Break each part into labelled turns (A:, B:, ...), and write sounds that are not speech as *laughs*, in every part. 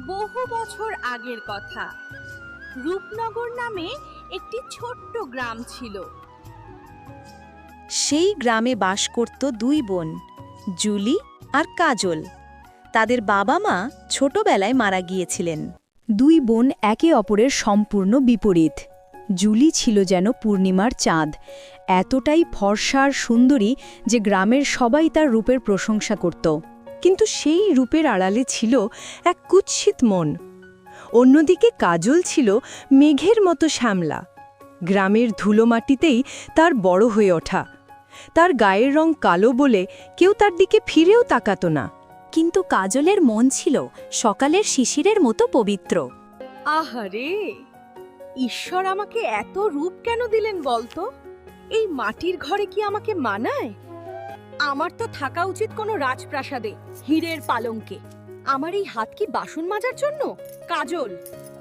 A: বহু বছর আগের কথা। রূপনগর নামে একটি ছোট্ট গ্রাম ছিল।
B: সেই গ্রামে বাস করত দুই বোন, জুলি আর কাজল। তাদের বাবা মা ছোটবেলায় মারা গিয়েছিলেন। দুই বোন একে অপরের সম্পূর্ণ বিপরীত। জুলি ছিল যেন পূর্ণিমার চাঁদ। এতটাই ফর্সার সুন্দরী যে গ্রামের সবাই তার রূপের প্রশংসা করত। কিন্তু সেই রূপের আড়ালে ছিল এক কুৎসিত মন। অন্যদিকে কাজল ছিল মেঘের মতো শ্যামলা। গ্রামের ধুলো মাটিতেই তার বড় হয়ে ওঠা। তার গায়ের রং কালো বলে কেউ তার দিকে ফিরেও তাকাত না। কিন্তু কাজলের মন ছিল সকালের শিশিরের মতো পবিত্র।
A: আহারে! ঈশ্বর আমাকে এত রূপ কেন দিলেন বলতো? এই মাটির ঘরে কি আমাকে মানায়? আমার তো থাকা উচিত কোনো রাজপ্রাসাদে হীরের পালঙ্কে। আমার এই হাত কি বাসন মাজার জন্য? কাজল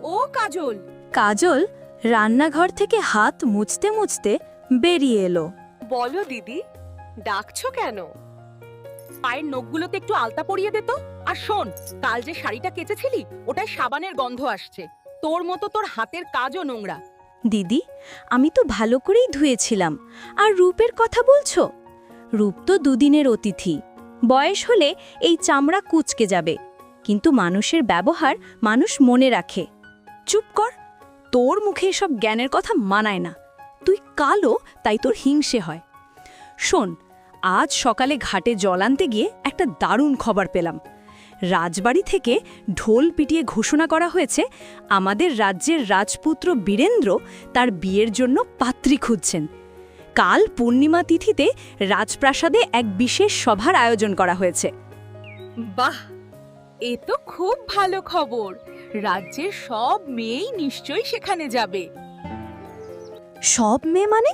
A: ও কাজল।
B: কাজল রান্নাঘর থেকে হাত মুছতে মুছতে বেরিয়ে এলো।
A: বলো দিদি ডাকছো কেন? পায়ের নখগুলোতে একটু আলতা পরিয়ে দে তো। আর শোন কাল যে শাড়িটা কেচেছিলি ওটায় সাবানের গন্ধ আসছে। তোর মতো তোর হাতের কাজও নোংরা।
B: দিদি আমি তো ভালো করেই ধুয়েছিলাম। আর রূপের কথা বলছো? রূপ তো দুদিনের অতিথি। বয়স হলে এই চামড়া কুচকে যাবে, কিন্তু মানুষের ব্যবহার মানুষ মনে রাখে। চুপ কর, তোর মুখে এসব জ্ঞানের কথা মানায় না। তুই কালো, তাই তোর হিংসে হয়। শোন, আজ সকালে ঘাটে জল আনতে গিয়ে একটা দারুণ খবর পেলাম। রাজবাড়ি থেকে ঢোল পিটিয়ে ঘোষণা করা হয়েছে, আমাদের রাজ্যের রাজপুত্র বীরেন্দ্র তার বিয়ের জন্য পাত্রী খুঁজছেন। কাল পূর্ণিমা তিথিতে রাজপ্রাসাদে এক বিশেষ সভার আয়োজন করা হয়েছে।
A: বাহ! এ তো খুব ভালো খবর। রাজ্যের সব মেয়েই নিশ্চয়ই সেখানে যাবে।
B: সব মেয়ে মানে?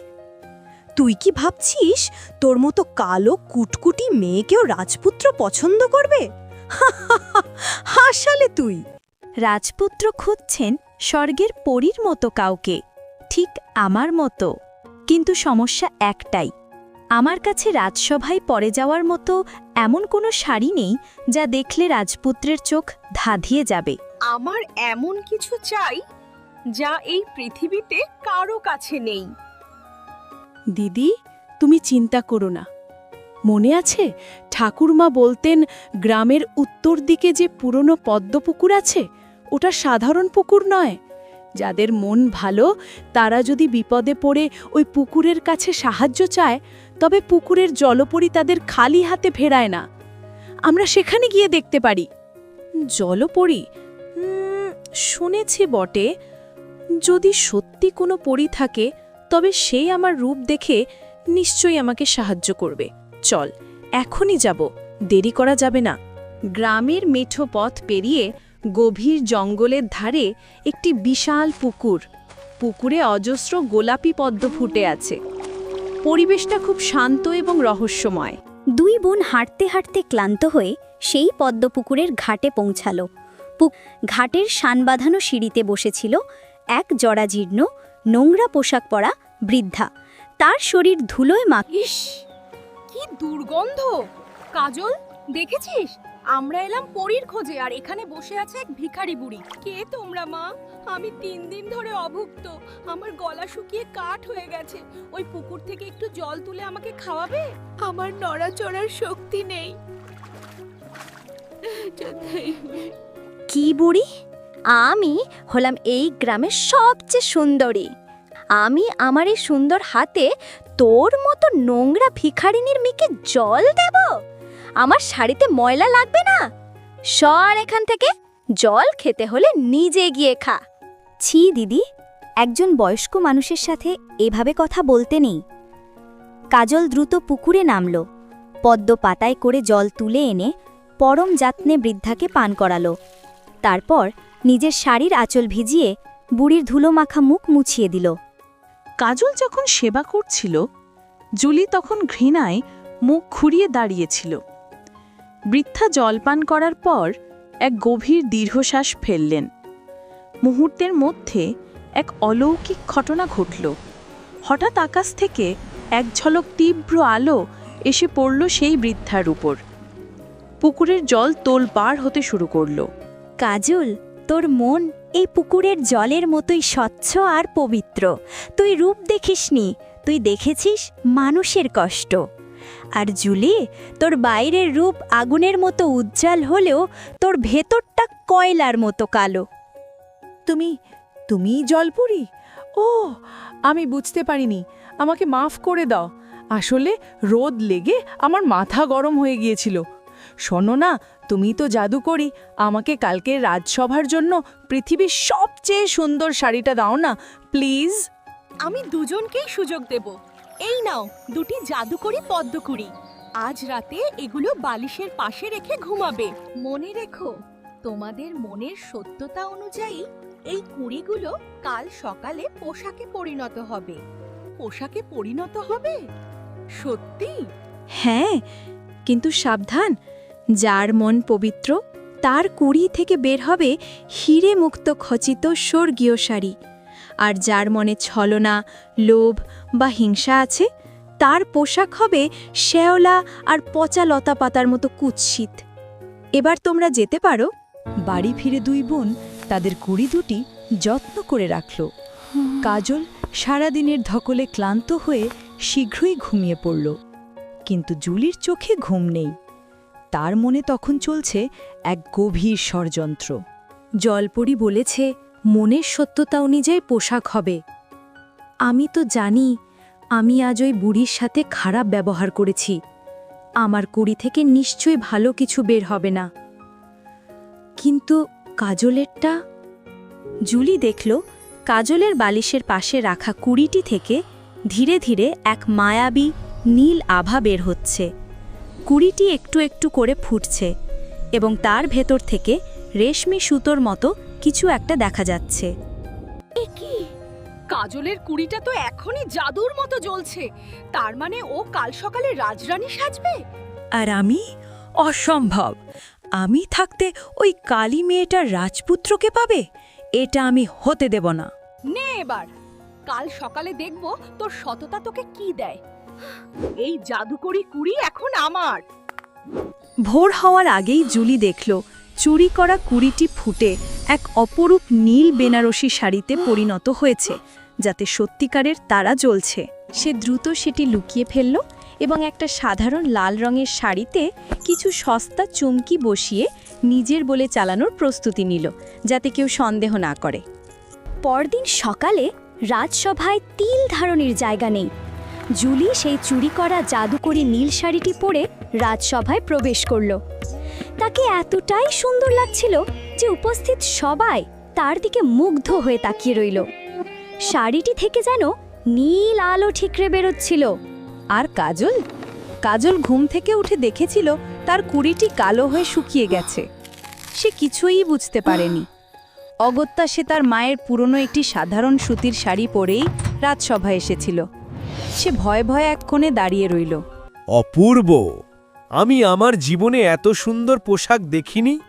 B: তুই কি ভাবছিস তোর মতো কালো কুটকুটি মেয়েকেও রাজপুত্র পছন্দ করবে? *laughs* হাসালে তুই। রাজপুত্র খুঁজছেন স্বর্গের পরীর মতো কাউকে ঠিক আমার মতো। কিন্তু সমস্যা একটাই আমার কাছে রাজসভায় পরে যাওয়ার মতো এমন কোনো শাড়ি নেই যা দেখলে রাজপুত্রের চোখ ধাঁধিয়ে যাবে।
A: আমার এমন কিছু চাই যা এই পৃথিবীতে কারও কাছে নেই।
C: দিদি তুমি চিন্তা করো না। মনে আছে ঠাকুরমা বলতেন গ্রামের উত্তর দিকে যে পুরনো পদ্মপুকুর আছে ওটা সাধারণ পুকুর নয়। যাদের মন ভালো, তারা যদি বিপদে পড়ে ওই পুকুরের কাছে সাহায্য চায়, তবে পুকুরের জলপরি তাদের খালি হাতে ফেরায় না। আমরা সেখানে গিয়ে দেখতে পারি। জলপরি? শুনেছি বটে। যদি সত্যি কোনো পরি থাকে, তবে সেই আমার রূপ দেখে নিশ্চয়ই আমাকে সাহায্য করবে। চল, এখনই যাব। দেরি করা যাবে না। গ্রামের মেঠো পথ পেরিয়ে গভীর জঙ্গলের ধারে একটি বিশাল পুকুর। পুকুরে অজস্র গোলাপি পদ্ম ফুটে আছে। পরিবেশটা খুব শান্ত এবং রহস্যময়।
D: দুই বোন হাঁটতে হাঁটতে ক্লান্ত হয়ে সেই পদ্মপুকুরের ঘাটে পৌঁছালো। ঘাটের শান বাঁধানো সিঁড়িতে বসেছিল এক জরাজীর্ণ নোংরা পোশাক পরা বৃদ্ধা। তার শরীর ধুলোয় মাখ
A: ইস কি দুর্গন্ধ! কাজল দেখেছিস? আমরা এলাম পরীর খোঁজে, আর এখানে বসে আছে এক ভিখারি বুড়ি। কে তোমরা, মা? আমি তিন দিন ধরে অভুক্ত। আমার গলা শুকিয়ে কাঠ হয়ে গেছে। ওই পুকুর থেকে একটু জল তুলে আমাকে খাওয়াবে? আমার নড়াচড়ার শক্তি নেই।
D: কি বুড়ি? আমি হলাম এই গ্রামের সবচেয়ে সুন্দরী। আমি আমার এই সুন্দর হাতে তোর মতো নোংরা ভিখারিনীর মেয়েকে জল দেব? আমার শাড়িতে ময়লা লাগবে না? সর এখান থেকে, জল খেতে হলে নিজে গিয়ে খা। ছি, দিদি, একজন বয়স্ক মানুষের সাথে এভাবে কথা বলতে নেই। কাজল দ্রুত পুকুরে নামল। পদ্ম পাতায় করে জল তুলে এনে পরম যত্নে বৃদ্ধাকে পান করালো। তারপর নিজের শাড়ির আঁচল ভিজিয়ে বুড়ির ধুলো মাখা মুখ মুছিয়ে দিল।
C: কাজল যখন সেবা করছিল, জুলি তখন ঘৃণায় মুখ ঘুরিয়ে দাঁড়িয়েছিল। বৃদ্ধা জলপান করার পর এক গভীর দীর্ঘশ্বাস ফেললেন। মুহূর্তের মধ্যে এক অলৌকিক ঘটনা ঘটল। হঠাৎ আকাশ থেকে এক ঝলক তীব্র আলো এসে পড়ল সেই বৃদ্ধার উপর। পুকুরের জল তোলপাড় হতে শুরু করল।
D: কাজল, তোর মন এই পুকুরের জলের মতোই স্বচ্ছ আর পবিত্র। তুই রূপ দেখিসনি, তুই দেখেছিস মানুষের কষ্ট। আর জুলি তোর বাইরের রূপ আগুনের মতো উজ্জ্বল হলেও তোর ভেতরটা কয়লার মতো কালো।
C: তুমি তুমি জলপুরি? ও আমি বুঝতে পারিনি। আমাকে মাফ করে দাও। আসলে রোদ লেগে আমার মাথা গরম হয়ে গিয়েছিল। শোনো না তুমি তো জাদু করি আমাকে কালকে রাজসভার জন্য পৃথিবীর সবচেয়ে সুন্দর শাড়িটা দাও না প্লিজ।
A: আমি দুজনকেই সুযোগ দেব। এই নাও, দুটি জাদুকরি পদ্মকুড়ি। আজ রাতে এগুলো বালিশের পাশে রেখে ঘুমাবে। মনে রেখো, তোমাদের মনের সত্যতা অনুযায়ী এই কুড়িগুলো কাল সকালে পোশাকে পরিণত হবে। পোশাকে পরিণত হবে? সত্যি?
B: হ্যাঁ কিন্তু সাবধান, যার মন পবিত্র, তার কুড়ি থেকে বের হবে হিরে মুক্ত খচিত স্বর্গীয় শাড়ি। আর যার মনে ছলনা, লোভ বা হিংসা আছে, তার পোশাক হবে শ্যাওলা আর পচা লতা পাতার মতো কুৎসিত। এবার তোমরা যেতে পারো। বাড়ি ফিরে দুই বোন তাদের কুড়ি দুটি যত্ন করে রাখল। কাজল সারাদিনের ধকলে ক্লান্ত হয়ে শীঘ্রই ঘুমিয়ে পড়ল। কিন্তু জুলির চোখে ঘুম নেই। তার মনে তখন চলছে এক গভীর ষড়যন্ত্র। জলপরি বলেছে মনের সত্যতা অনুযায়ী পোশাক হবে। আমি তো জানি, আমি আজ ওই বুড়ির সাথে খারাপ ব্যবহার করেছি। আমার কুড়ি থেকে নিশ্চয়ই ভালো কিছু বের হবে না। কিন্তু কাজলেরটা? জুলি দেখল, কাজলের বালিশের পাশে রাখা কুড়িটি থেকে ধীরে ধীরে এক মায়াবী, নীল আভা বের হচ্ছে। কুড়িটি একটু একটু করে ফুটছে এবং তার ভেতর থেকে রেশমি সুতোর মতো কিছু একটা দেখা যাচ্ছে।
A: কি? কাজলের কুড়িটা তো এখনই জাদুর মতো জ্বলছে। তার মানে ও কাল সকালে রাজরানী সাজবে?
B: আর আমি? অসম্ভব! আমি থাকতে ওই কালী মেয়েটার রাজপুত্রকে পাবে? এটা আমি হতে দেব না।
A: নে এবার। কাল সকালে দেখব তোর সততা তোকে কি দেয়। এই জাদুকরি কুড়ি এখন আমার।
B: ভোর হওয়ার আগেই জুলি দেখল চুরি করা কুড়িটি ফুটে এক অপরূপ নীল বেনারসি শাড়িতে পরিণত হয়েছে, যাতে সত্যিকারের তারা জ্বলছে। সে দ্রুত সেটি লুকিয়ে ফেলল এবং একটা সাধারণ লাল রঙের শাড়িতে কিছু সস্তা চুমকি বসিয়ে নিজের বলে চালানোর প্রস্তুতি নিল, যাতে কেউ সন্দেহ না করে।
D: পরদিন সকালে রাজসভায় তিল ধারণের জায়গা নেই। জুলি সেই চুরি করা জাদুকরি নীল শাড়িটি পরে রাজসভায় প্রবেশ করল। তাকে এতটাই সুন্দর লাগছিল যে উপস্থিত সবাই তার দিকে মুগ্ধ হয়ে তাকিয়ে রইল। শাড়িটি থেকে যেন নীল আলো ঠিকরে বেরোচ্ছিল।
B: আর কাজল? কাজল ঘুম থেকে উঠে দেখেছিল তার কুড়িটি কালো হয়ে শুকিয়ে গেছে। সে কিছুই বুঝতে পারেনি। অগত্যা সে তার মায়ের পুরনো একটি সাধারণ সুতির শাড়ি পরেই রাজসভায় এসেছিল। সে ভয়ে ভয়ে এক কোণে দাঁড়িয়ে রইল।
E: অপূর্ব! আমি আমার জীবনে এত সুন্দর পোশাক দেখিনি।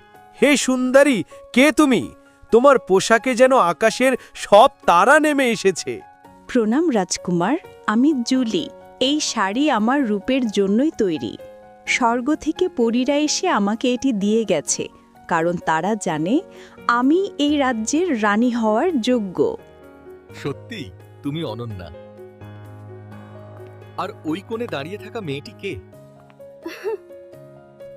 E: হে সুন্দরী কে তুমি? তোমার পোশাকে যেন আকাশের সব তারা নেমে এসেছে।
C: প্রণাম রাজকুমার আমি জুলি। এই শাড়ি আমার রূপের জন্যই তৈরি। স্বর্গ থেকে পরীরা এসে আমাকে এটি দিয়ে গেছে কারণ তারা জানে আমি এই রাজ্যের রানী হওয়ার যোগ্য।
F: সত্যি তুমি অনন্যা। আর ওই কোণে দাঁড়িয়ে থাকা মেয়েটি কে?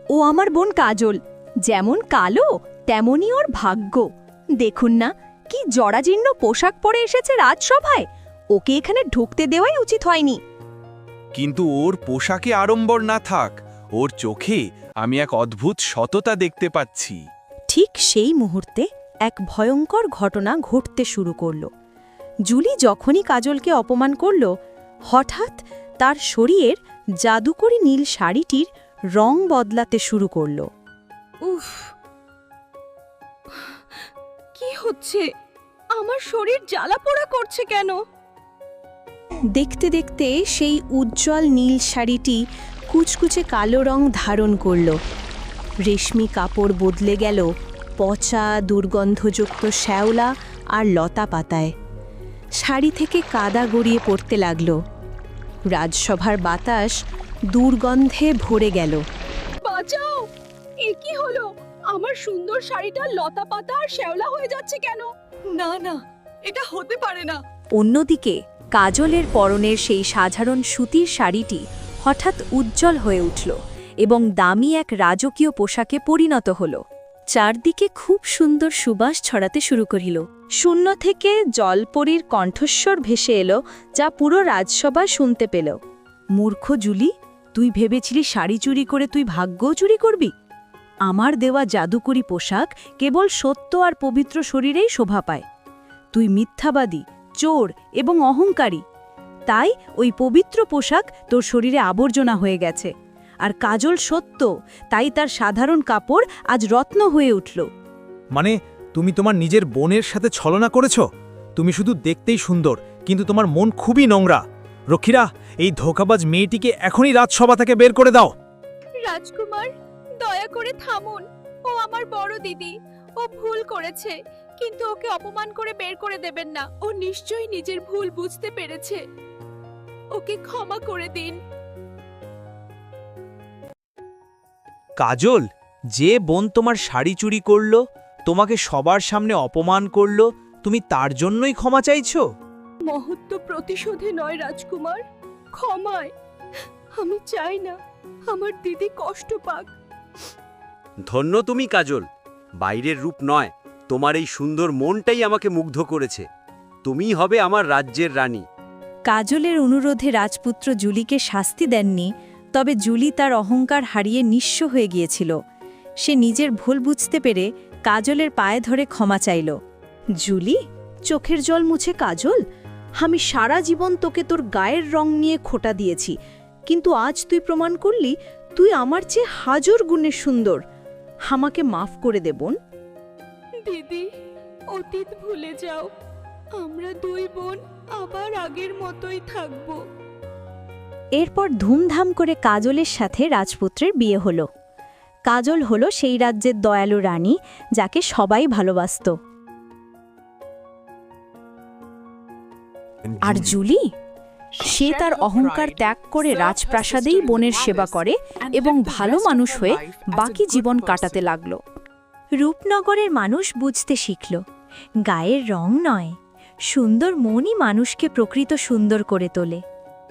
B: ও আমার বোন কাজল। যেমন কালো তেমনই ওর ভাগ্য। দেখুন না কি জরাজীর্ণ পোশাক পরে এসেছে রাজসভায়। ওকে এখানে ঢুকতে দেওয়াই উচিত হয়নি।
G: কিন্তু ওর পোশাকে আড়ম্বর না থাক। ওর চোখে আমি এক অদ্ভুত সততা দেখতে পাচ্ছি।
B: ঠিক সেই মুহূর্তে এক ভয়ঙ্কর ঘটনা ঘটতে শুরু করল। জুলি যখনই কাজলকে অপমান করল হঠাৎ তার শরীরের জাদুকরি নীল শাড়িটির রং বদলাতে শুরু করল।
A: উফ কি হচ্ছে? আমার শরীর জ্বালা পোড়া করছে কেন?
B: দেখতে দেখতে সেই উজ্জ্বল নীল শাড়িটি কুচকুচে কালো রং ধারণ করল। রেশমি কাপড় বদলে গেল পচা দুর্গন্ধযুক্ত শ্যাওলা আর লতা পাতায় শাড়ি থেকে কাদা গড়িয়ে পড়তে লাগল। রাজসভার বাতাস দুর্গন্ধে ভরে গেল।
A: বাঁচাও! এ কি হলো? আমার সুন্দর শাড়িটা লতা পাতা আর শ্যাওলা হয়ে যাচ্ছে কেন? না না এটা হতে পারে না।
B: অন্যদিকে কাজলের পরনের সেই সাধারণ সুতির শাড়িটি হঠাৎ উজ্জ্বল হয়ে উঠল এবং দামি এক রাজকীয় পোশাকে পরিণত হল। চারদিকে খুব সুন্দর সুবাস ছড়াতে শুরু করিল। শূন্য থেকে জলপরীর কণ্ঠস্বর ভেসে এলো, যা পুরো রাজসভা শুনতে পেল। মূর্খ জুলি, তুই ভেবেছিলি শাড়ি চুরি করে তুই ভাগ্যও চুরি করবি? আমার দেওয়া জাদুকরি পোশাক কেবল সত্য আর পবিত্র শরীরেই শোভা পায়। তুই মিথ্যাবাদী, চোর এবং অহংকারী। তাই ওই পবিত্র পোশাক তোর শরীরে আবর্জনা হয়ে গেছে। আর কাজল সত্য তাই তার সাধারণ কাপড় আজ রত্ন হয়ে উঠল।
H: মানে তুমি তোমার নিজের বোনের সাথে ছলনা করেছ? তুমি শুধু দেখতেই সুন্দর কিন্তু তোমার মন খুবই নোংরা। রক্ষীরা এই ধোকাবাজ মেয়েটিকে এখনই রাজসভা থেকে বের করে দাও।
A: রাজকুমার দয়া করে থামুন। ও আমার বড় দিদি। ও ভুল করেছে কিন্তু ওকে অপমান করে বের করে দেবেন না। ও নিশ্চয়ই নিজের ভুল বুঝতে পেরেছে। ওকে ক্ষমা করে দিন।
I: কাজল যে বোন তোমার শাড়ি চুরি করল তোমাকে সবার সামনে অপমান করল তুমি তার জন্যই ক্ষমা চাইছ?
A: মহত্ব প্রতিশোধে নয় রাজকুমার। ক্ষমায়। আমি চাই না আমার দিদি কষ্ট পাক।
J: ধন্য তুমি কাজল। বাইরের রূপ নয় তোমার এই সুন্দর মনটাই আমাকে মুগ্ধ করেছে। তুমিই হবে আমার রাজ্যের রানী।
B: কাজলের অনুরোধে রাজপুত্র জুলিকে শাস্তি দেননি তবে জুলি তার অহংকার হারিয়ে নিঃস্ব হয়ে গিয়েছিল। সে নিজের ভুল বুঝতে পেরে কাজলের পায়ে ধরে ক্ষমা চাইল। জুলি, চোখের জল মুছে কাজল। আমি সারা জীবন তোকে তোর গায়ের রং নিয়ে খোটা দিয়েছি। কিন্তু আজ তুই প্রমাণ করলি, তুই আমার চেয়ে হাজর গুণে সুন্দর। আমাকে মাফ করে দেবন
A: দিদি, অতীত ভুলে যাও। আমরা দুই বোন আবার আগের মতোই থাকব।
B: এরপর ধুমধাম করে কাজলের সাথে রাজপুত্রের বিয়ে হলো। কাজল হলো সেই রাজ্যের দয়ালু রানী যাকে সবাই ভালোবাসত। আর জুলি? সে তার অহংকার ত্যাগ করে রাজপ্রাসাদেই বনের সেবা করে এবং ভালো মানুষ হয়ে বাকি জীবন কাটাতে লাগল। রূপনগরের মানুষ বুঝতে শিখল গায়ের রং নয় সুন্দর মনই মানুষকে প্রকৃত সুন্দর করে তোলে।